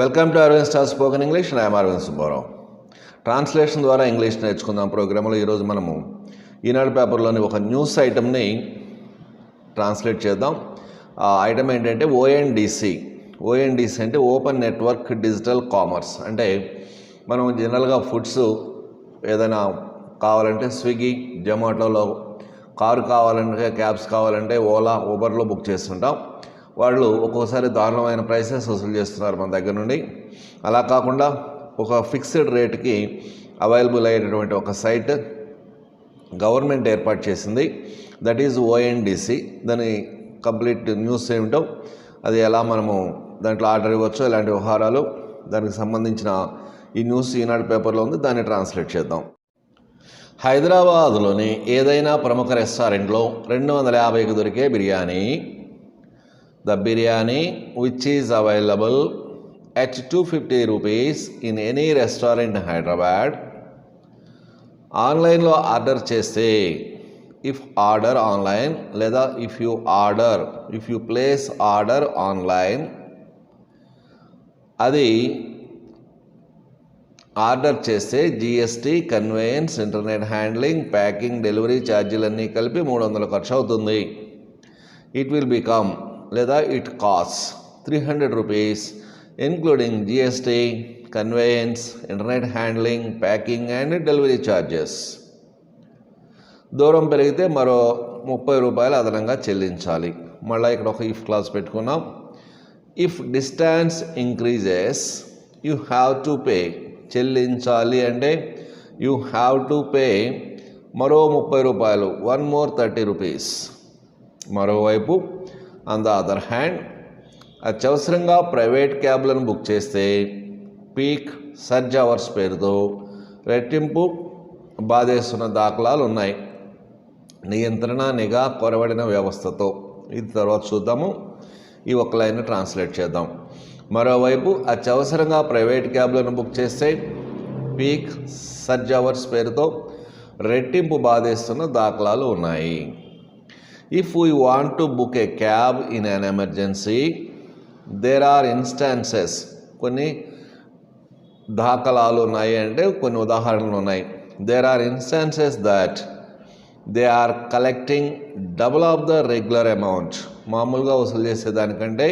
Welcome to Aravind star spoken English I'm Aravind Subbarao translation ద్వారా English నేర్చుకుందాం ప్రోగ్రాంలో ఈరోజు మనము ఈనాడు పేపర్లోని ఒక న్యూస్ ఐటమ్ని ట్రాన్స్లేట్ చేద్దాం. ఆ ఐటమ్ ఏంటంటే ఓఎన్డిసి ఓఎన్డిసి అంటే ఓపెన్ నెట్వర్క్ డిజిటల్ కామర్స్ అంటే మనం జనరల్గా ఫుడ్స్ ఏదైనా కావాలంటే స్విగ్గీ జొమాటోలో కారు కావాలంటే క్యాబ్స్ కావాలంటే ఓలా ఊబర్లో బుక్ చేస్తుంటాం. వాళ్ళు ఒక్కోసారి దారుణమైన ప్రైసెస్ వసూలు చేస్తున్నారు మన దగ్గర నుండి. అలా కాకుండా ఒక ఫిక్స్డ్ రేట్కి అవైలబుల్ అయ్యేటటువంటి ఒక సైట్ గవర్నమెంట్ ఏర్పాటు చేసింది. దట్ ఈజ్ ఓఎన్డిసి దాని కంప్లీట్ న్యూస్ ఏమిటో అది ఎలా మనము దాంట్లో ఆర్డర్ ఇవ్వచ్చో ఇలాంటి వ్యవహారాలు దానికి సంబంధించిన ఈ న్యూస్ ఈనాడు పేపర్లో ఉంది. దాన్ని ట్రాన్స్లేట్ చేద్దాం. హైదరాబాద్లోని ఏదైనా ప్రముఖ రెస్టారెంట్లో రెండు వందల యాభైకి దొరికే biryani the biryani which is available at two fifty rupees in any restaurant Hyderabad ఆన్లైన్లో ఆర్డర్ చేస్తే ఇఫ్ ఆర్డర్ ఆన్లైన్ లేదా if you order if you place order online అది ఆర్డర్ చేస్తే GST conveyance internet handling packing delivery ఛార్జీలన్నీ కలిపి మూడు వందల ఖర్చు అవుతుంది ఇట్ విల్ బికమ్ లేదా it cost three hundred rupees including GST conveyance internet handling packing and delivery charges దూరం పెరిగితే మరో ముప్పై రూపాయలు అదనంగా చెల్లించాలి. మళ్ళీ ఇక్కడ ఒక ఇఫ్ క్లాస్ పెట్టుకున్నాం. If distance increases you have to pay చెల్లించాలి అంటే యూ హ్యావ్ టు పే మరో ముప్పై రూపాయలు వన్ మోర్ థర్టీ రూపీస్ మరోవైపు ఆన్ ద అదర్ హ్యాండ్ అత్యవసరంగా ప్రైవేట్ క్యాబ్లను బుక్ చేస్తే పీక్ సర్జ్ అవర్స్ పేరుతో రెట్టింపు బాధేస్తున్న దాఖలాలు ఉన్నాయి. నియంత్రణ నిఘా కొరవడిన వ్యవస్థతో. ఇది తర్వాత చూద్దాము. ఈ ఒక్క లైన్ ట్రాన్స్లేట్ చేద్దాం. మరోవైపు అత్యవసరంగా ప్రైవేట్ క్యాబ్లను బుక్ చేస్తే పీక్ సర్జ్ అవర్స్ పేరుతో రెట్టింపు బాధేస్తున్న దాఖలాలు ఉన్నాయి. If we want to book a cab in an emergency there are instances. కొన్ని దాఖలాలు ఉన్నాయి అంటే కొన్ని ఉదాహరణలు ఉన్నాయి. There are instances that they are collecting double of the regular amount మామూలుగా వసూలు చేసేదానికంటే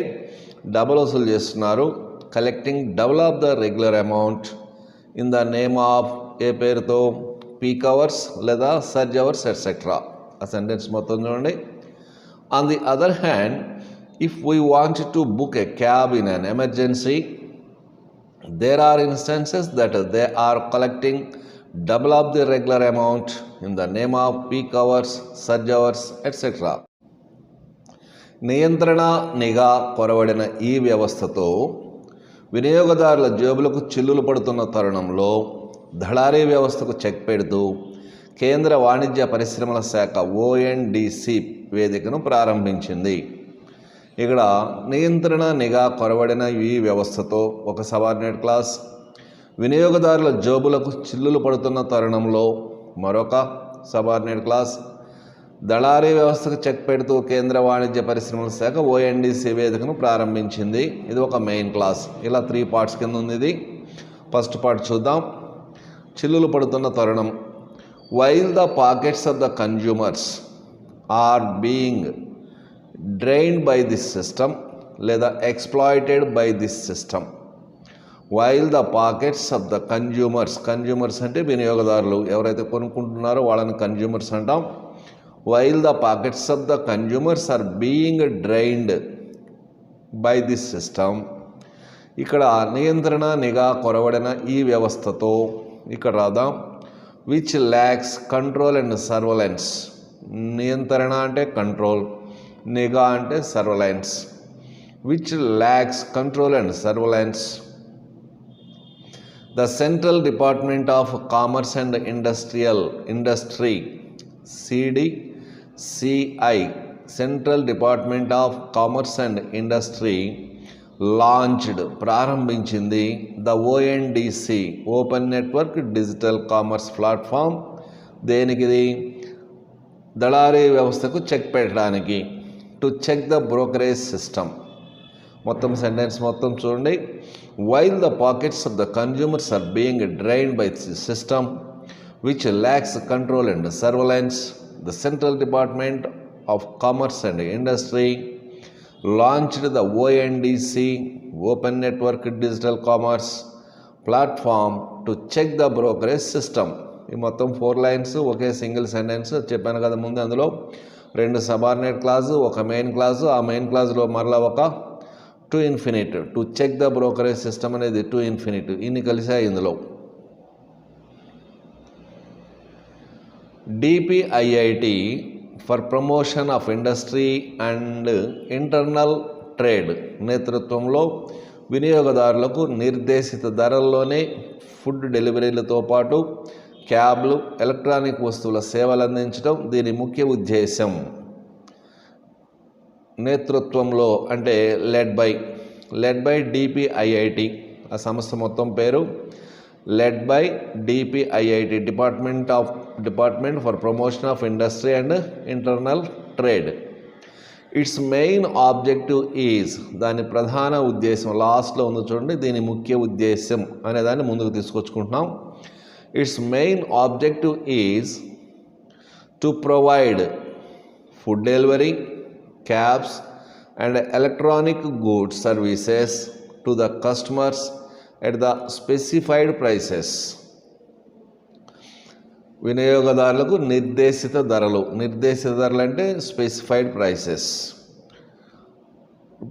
డబుల్ వసూలు చేస్తున్నారు. Collecting double of the regular amount in the name of a పేరుతో? పీక్ అవర్స్ లేదా సర్జ్ అవర్స్ ఎట్సెట్రా ఆ సెంటెన్స్ మొత్తం చూడండి. On the other hand if we want to book a cab in an emergency there are instances that they are collecting double of the regular amount in the name of peak hours surge hours etcetera నియంత్రణ నిఘా కొరవడిన ఈ వ్యవస్థతో వినియోగదారుల జేబులకు చిల్లులు పడుతున్న తరుణంలో దళారీ వ్యవస్థకు చెక్ పెడుతూ కేంద్ర వాణిజ్య పరిశ్రమల శాఖ ఓఎన్డిసి వేదికను ప్రారంభించింది. ఇక్కడ నియంత్రణ నిఘా కొరవడిన ఈ వ్యవస్థతో ఒక సబార్డినేట్ క్లాస్ వినియోగదారుల జోబులకు చిల్లులు పడుతున్న తరుణంలో మరొక సబార్డినేట్ క్లాస్ దళారీ వ్యవస్థకు చెక్ పెడుతూ కేంద్ర వాణిజ్య పరిశ్రమల శాఖ ఓఎన్డీసీ వేదికను ప్రారంభించింది. ఇది ఒక మెయిన్ క్లాస్. ఇలా త్రీ పార్ట్స్ కింద ఉంది ఇది. ఫస్ట్ పార్ట్ చూద్దాం. చిల్లులు పడుతున్న తరుణం. While the pockets of the consumers are being drained by this system లేదా exploited by this system while the pockets of the consumers consumers అంటే వినియోగదారులు ఎవరైతే కొనుక్కుంటున్నారో వాళ్ళని కన్జ్యూమర్స్ అంటాం. While the pockets of the consumers are being drained by this system ఇక్కడ నియంత్రణ నిఘా కొరవడిన ఈ వ్యవస్థతో ఇక్కడ రాదాం which lax control and surveillance నియంత్రణ అంటే కంట్రోల్ నిఘా అంటే surveillance which lax control and surveillance the central department of commerce and industrial industry C D C I central department of commerce and industry launched ప్రారంభించింది the ONDC open network digital commerce platform. దేనికిది దళారీ వ్యవస్థకు check పెట్టడానికి. To check the brokerage system. మొత్తం sentence మొత్తం చూడండి. While the pockets of the consumers are being drain by system which lax control and surveillance the central department of commerce and industry launched the ONDC Open Network Digital Commerce platform to check the brokerage system ఈ మొత్తం four lines ఒకే single sentence చెప్పాను కదా ముందు అందులో. రెండు subordinate clause ఒక main clause ఆ మెయిన్ క్లాజ్లో మరలా ఒక to infinite to check the brokerage system అనేది టు ఇన్ఫినిట్ ఇన్ని కలిసాయి ఇందులో. DPIIT for promotion of industry and internal trade నేతృత్వంలో వినియోగదారులకు నిర్దేశిత ధరల్లోనే ఫుడ్ డెలివరీలతో పాటు క్యాబ్లు ఎలక్ట్రానిక్ వస్తువుల సేవలు అందించడం దీని ముఖ్య ఉద్దేశం. నేతృత్వంలో అంటే led by led by DPIIT ఆ సంస్థ మొత్తం పేరు. Led by DPIIT department of department for promotion of industry and internal trade. It's main objective is దాని ప్రధాన ఉద్దేశం లాస్ట్లో ఉంది చూడండి దీని ముఖ్య ఉద్దేశం అనే దాన్ని ముందుకు తీసుకొచ్చుకుంటున్నాం. It's main objective is to provide food delivery cabs and electronic goods services to the customers at the specified prices వినియోగదారులకు నిర్దేశిత ధరలు. నిర్దేశిత ధరలు అంటే స్పెసిఫైడ్ ప్రైసెస్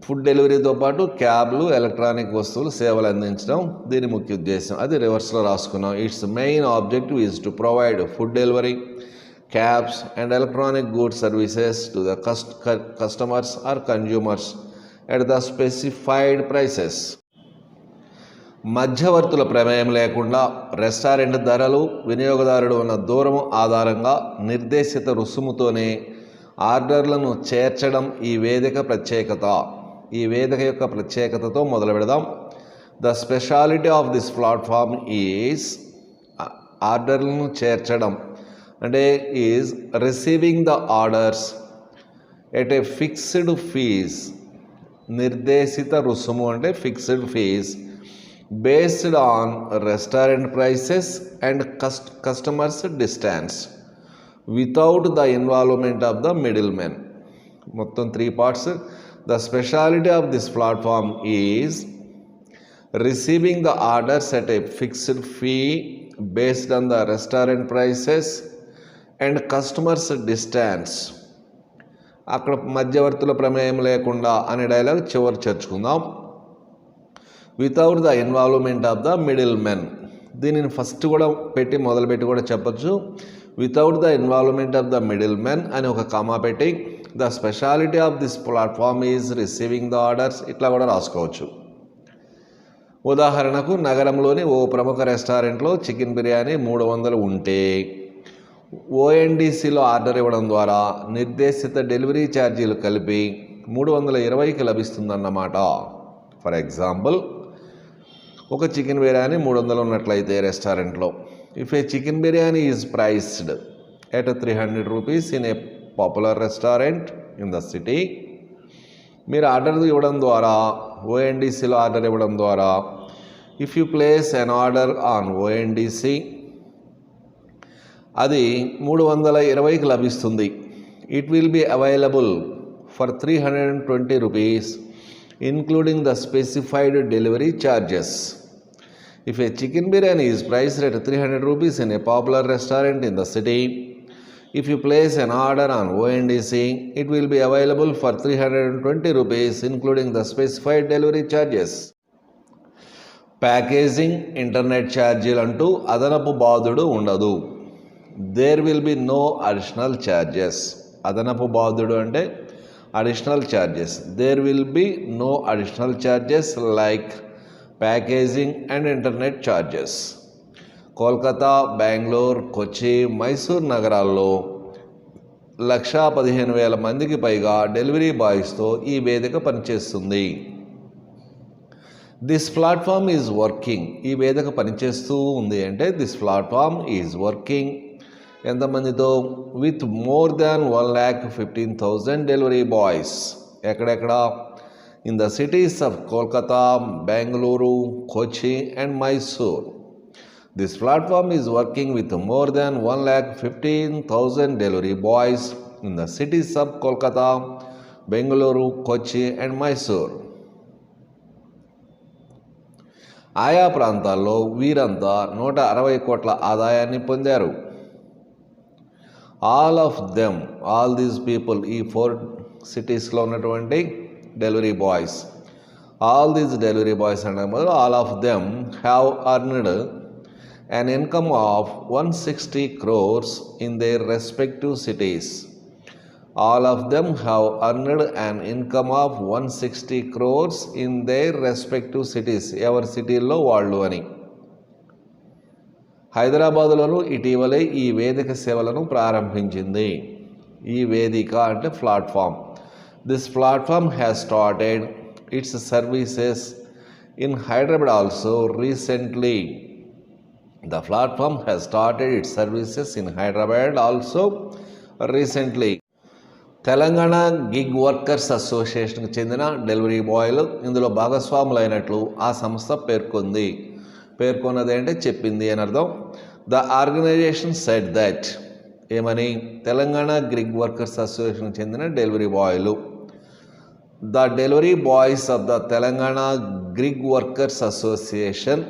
ఫుడ్ డెలివరీతో పాటు క్యాబ్లు ఎలక్ట్రానిక్ వస్తువులు సేవలు అందించడం దీని ముఖ్య ఉద్దేశం. అది రివర్స్లో రాసుకున్నాం. It's main objective is to provide food delivery cabs and electronic goods services to the cust customers or consumers at the specified prices మధ్యవర్తుల ప్రమేయం లేకుండా రెస్టారెంట్ ధరలు వినియోగదారుడు ఉన్న దూరం ఆధారంగా నిర్దేశిత రుసుముతోనే ఆర్డర్లను చేర్చడం ఈ వేదిక ప్రత్యేకత. ఈ వేదిక యొక్క ప్రత్యేకతతో మొదలు పెడదాం. The speciality of this platform is ఆర్డర్లను చేర్చడం. అంటే is receiving the orders at a fixed fees. నిర్దేశిత రుసుము అంటే fixed fees. Based on restaurant prices and cust customers distance without the involvement of the middle men మొత్తం three parts the speciality of this platform is receiving the orders at a fixed fee based on the restaurant prices and customers distance అక్కడ మధ్యవర్తుల ప్రమేయం లేకుండా అనే dialogue చివరి చేర్చుకుందాం. Without the involvement of the middle men దీనిని first కూడా పెట్టి మొదలుపెట్టి కూడా చెప్పొచ్చు. Without the involvement of the middle men అని ఒక కామా పెట్టి the speciality of this platform is receiving the orders ఇట్లా కూడా రాసుకోవచ్చు. ఉదాహరణకు నగరంలోని ఓ ప్రముఖ రెస్టారెంట్లో చికెన్ బిర్యానీ మూడు వందలు ఉంటే ఓఎన్డీసీలో ఆర్డర్ ఇవ్వడం ద్వారా నిర్దేశిత డెలివరీ ఛార్జీలు కలిపి మూడు వందల ఇరవైకి లభిస్తుందన్నమాట. ఫర్ ఎగ్జాంపుల్ ఒక చికెన్ బిర్యానీ మూడు వందలు ఉన్నట్లయితే రెస్టారెంట్లో. If a chicken biryani is priced at three hundred rupees in a popular restaurant in the city మీరు ఆర్డర్ ఇవ్వడం ద్వారా ఓఎన్డీసీలో ఆర్డర్ ఇవ్వడం ద్వారా if you place an order on ONDC అది మూడు వందల ఇరవైకి లభిస్తుంది. It will be available for three hundred and twenty rupees including the specified delivery charges If a chicken biryani is priced at 300 rupees in a popular restaurant in the city, if you place an order on ONDC, it will be available for 320 rupees including the specified delivery charges. Packaging internet ఛార్జీలు అంటూ అదనపు బాధుడు ఉండదు there will be no additional charges అదనపు బాధుడు అంటే additional charges there will be no additional charges like packaging and internet charges Kolkata Bengaluru Kochi Mysore నగరాల్లో లక్షా పదిహేను వేల మందికి పైగా డెలివరీ బాయ్స్తో ఈ వేదిక పనిచేస్తుంది. దిస్ ప్లాట్ఫామ్ ఈజ్ వర్కింగ్ ఈ వేదిక పనిచేస్తూ ఉంది అంటే this platform is working ఎంతమందితో? With more than one lakh fifteen thousand delivery boys ఎక్కడెక్కడ? In the cities of Kolkata, Bangalore, Kochi, and Mysore. This platform is working with more than 1,15,000 delivery boys in the cities of Kolkata, Bengaluru, Kochi, and Mysore. ఆయా ప్రాంతాల్లో వీరంతా నూట అరవై కోట్ల ఆదాయాన్ని పొందారు all of them all these people ఈ four సిటీస్లో ఉన్నటువంటి delivery boys all these delivery boys అంటే all of them have earned an income of 160 crores in their respective cities. All of them have earned an income of 160 crores in their respective cities. ఎవరి సిటీల్లో వాళ్ళు అని హైదరాబాదులోనూ ఇటీవలే ఈ వేదిక సేవలను ప్రారంభించింది ఈ వేదిక అంటే platform this platform has started its services in Hyderabad also recently The platform has started its services in Hyderabad also recently. Telangana gig workers అసోసియేషన్కి చెందిన డెలివరీ బాయ్లు ఇందులో భాగస్వాములైనట్లు ఆ సంస్థ పేర్కొంది. పేర్కొన్నది అంటే చెప్పింది అని అర్థం. ద ఆర్గనైజేషన్ సెట్ దట్ ఏమని? తెలంగాణ గ్రిగ్ వర్కర్స్ అసోసియేషన్కి చెందిన delivery బాయ్లు the delivery boys of the Telangana గ్రిగ్ workers association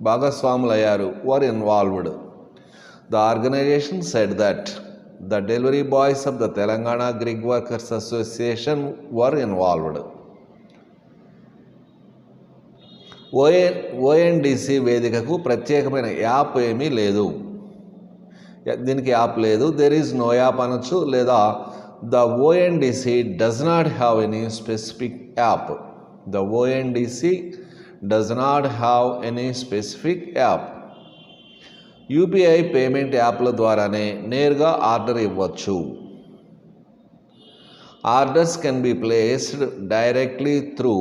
భాగస్వాములయ్యారు were involved the organisation said that the delivery boys of the Telangana గ్రిగ్ workers association were involved O N ONDC వేదికకు ప్రత్యేకమైన app ఏమీ లేదు. దీనికి app లేదు. There is no app అనొచ్చు లేదా the ONDC does not have any specific app the ONDC does not have any specific app UPI payment యాప్ల ద్వారానే నేరుగా ఆర్డర్ ఇవ్వచ్చు. Orders can be placed directly through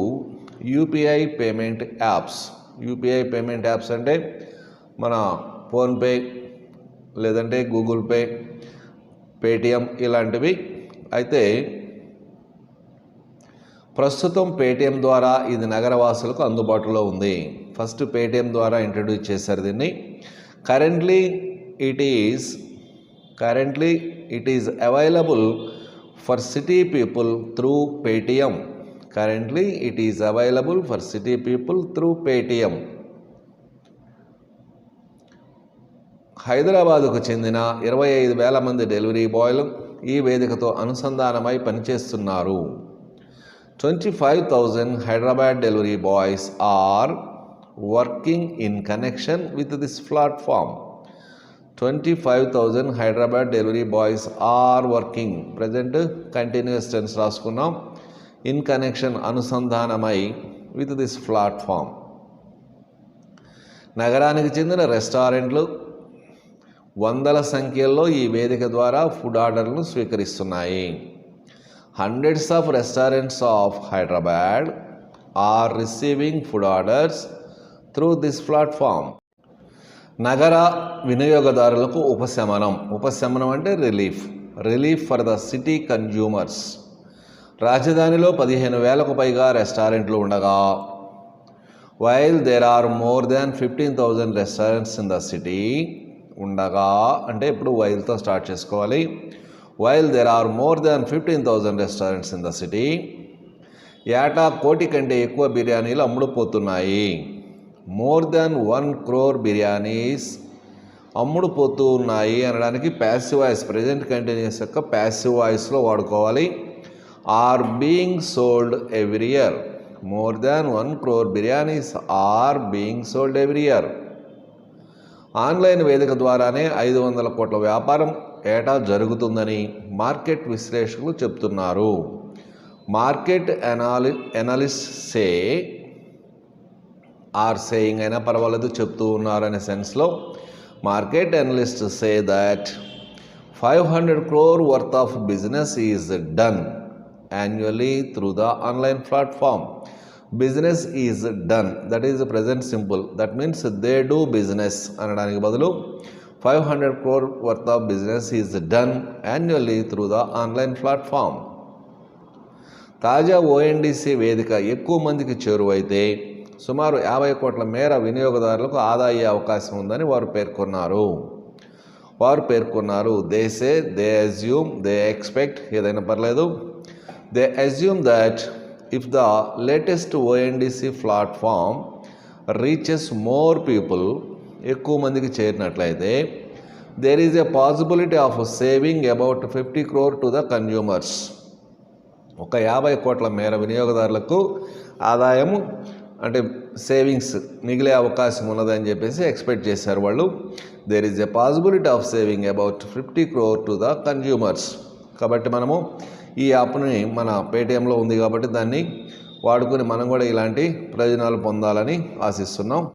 UPI payment apps UPI payment apps అంటే మన PhonePe లేదంటే Google Pay Paytm ఇలాంటివి. అయితే ప్రస్తుతం పేటిఎం ద్వారా ఇది నగరవాసులకు అందుబాటులో ఉంది. ఫస్ట్ పేటిఎం ద్వారా ఇంట్రడ్యూస్ చేశారు దీన్ని. Currently it is currently it is available for city people through Paytm currently it is available for city people through Paytm హైదరాబాదుకు చెందిన ఇరవై ఐదు వేల మంది డెలివరీ బాయ్లు ఈ వేదికతో అనుసంధానమై పనిచేస్తున్నారు. Twenty five thousand Hyderabad delivery boys are working in connection with this platform. Twenty five thousand Hyderabad delivery boys are working. Present continuous tense రాసుకున్నాం. ఇన్ కనెక్షన్ అనుసంధానమై విత్ దిస్ ప్లాట్ఫామ్. నగరానికి చెందిన రెస్టారెంట్లు వందల సంఖ్యలో ఈ వేదిక ద్వారా ఫుడ్ ఆర్డర్లను స్వీకరిస్తున్నాయి. Hundreds of restaurants of Hyderabad are receiving food orders through this platform. నగర వినియోగదారులకు ఉపశమనం. ఉపశమనం అంటే relief. Relief for the city consumers రాజధానిలో పదిహేను వేలకు పైగా రెస్టారెంట్లు ఉండగా while there are more than fifteen thousand restaurants in the city ఉండగా అంటే ఇప్పుడు వైల్తో స్టార్ట్ చేసుకోవాలి. While there are more than fifteen thousand restaurants in the city ఏటా కోటి కంటే ఎక్కువ బిర్యానీలు అమ్ముడుపోతున్నాయి. More than one crore biryanis అమ్ముడుపోతూ ఉన్నాయి అనడానికి ప్యాసివ్ వాయిస్ ప్రజెంట్ కంటిన్యూస్ యొక్క ప్యాసివ్ వాయిస్లో వాడుకోవాలి. Are being sold every year more than one crore biryanis are being sold every year online వేదిక ద్వారానే ఐదు వందల కోట్ల వ్యాపారం ఏటా జరుగుతుందని మార్కెట్ విశ్లేషకులు చెప్తున్నారు. మార్కెట్ ఎనాలి ఎనాలిస్ట్ సే ఆర్ సేయింగ్ అయినా పర్వాలేదు చెప్తూ ఉన్నారనే సెన్స్లో market analyst say that five hundred crore worth of business is done annually through the online platform. Business is done. That is present simple that means they do business అనడానికి బదులు five hundred crore worth of business is done annually through the online platform తాజా ONDC వేదిక ఎక్కువ మందికి చేరువైతే సుమారు యాభై కోట్ల మేర వినియోగదారులకు ఆదా అయ్యే అవకాశం ఉందని వారు పేర్కొన్నారు. వారు పేర్కొన్నారు they say they assume they expect ఏదైనా పర్లేదు. They assume that if the latest ONDC platform reaches more people ఎక్కువ మందికి చేరినట్లయితే there is a possibility of saving about fifty crore to the consumers ఒక యాభై కోట్ల మేర వినియోగదారులకు ఆదాయము అంటే సేవింగ్స్ మిగిలే అవకాశం ఉన్నదని చెప్పేసి ఎక్స్పెక్ట్ చేశారు వాళ్ళు. There is a possibility of saving about fifty crore to the consumers కాబట్టి మనము ఈ యాప్ని మన పేటిఎంలో ఉంది కాబట్టి దాన్ని వాడుకొని మనం కూడా ఇలాంటి ప్రయోజనాలు పొందాలని ఆశిస్తున్నాం.